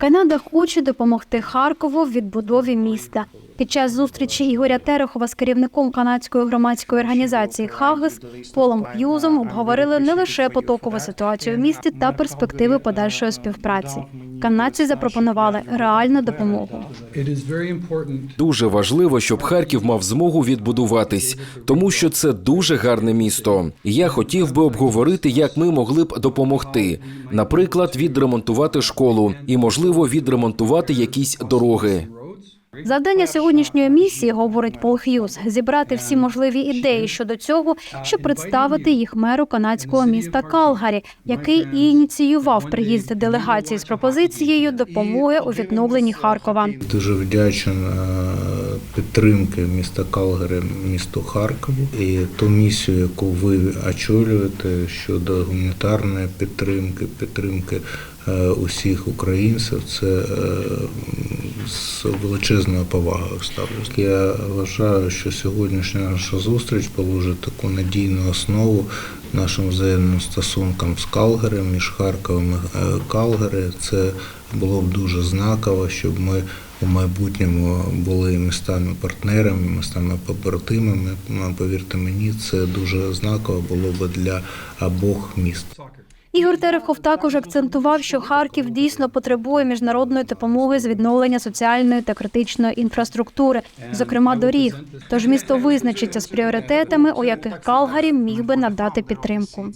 Канада хоче допомогти Харкову в відбудові міста. Під час зустрічі Ігоря Терехова з керівником канадської громадської організації Хагес Полом Х'юзом обговорили не лише потокову ситуацію в місті та перспективи подальшої співпраці. Канадці запропонували реальну допомогу. Дуже важливо, щоб Харків мав змогу відбудуватись, тому що це дуже гарне місто. Я хотів би обговорити, як ми могли б допомогти. Наприклад, відремонтувати школу і, можливо, відремонтувати якісь дороги. Завдання сьогоднішньої місії, говорить Пол Х'юз, зібрати всі можливі ідеї щодо цього, щоб представити їх меру канадського міста Калгарі, який і ініціював приїзд делегації з пропозицією допомоги у відновленні Харкова. Дуже вдячен е, підтримки міста Калгари, місту Харкову і ту місію, яку ви очолюєте щодо гуманітарної підтримки, підтримки е, усіх українців. Це е, з величезною повагою ставлюсь. Я вважаю, що сьогоднішня наша зустріч положить таку надійну основу нашим взаємним стосункам з Калгарем, між Харковом і е, Калгари. Це було б дуже знаково, щоб ми у майбутньому були містами партнерами, містами побратимами. Повірте мені, це дуже знаково було б для обох міст. Ігор Терехов також акцентував, що Харків дійсно потребує міжнародної допомоги з відновлення соціальної та критичної інфраструктури, зокрема доріг. Тож місто визначиться з пріоритетами, у яких Калгарі міг би надати підтримку.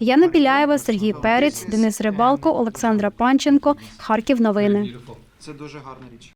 Яна Біляєва, Сергій Перець, Денис Рибалко, Олександра Панченко. Харків. Новини. Це дуже гарна річ.